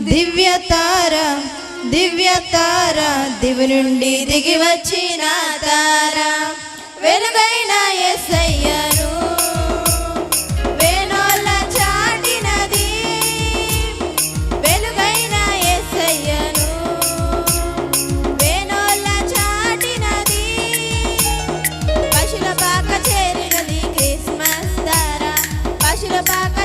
దివ్య తార దివ్య తార దివి నుండి దిగి వచ్చిన తార. వెలుగైన ఎస్ఐయను చాటినది. చాటినది. పశుల పాక చేరినది క్రిస్మస్ తార. పశుల పాక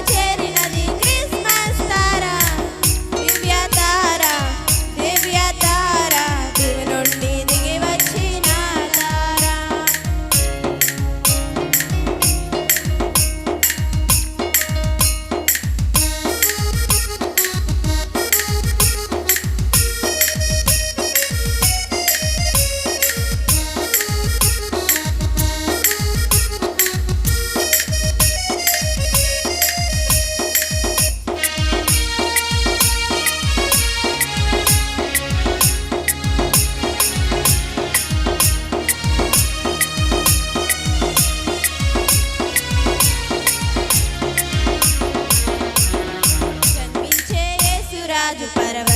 para ver.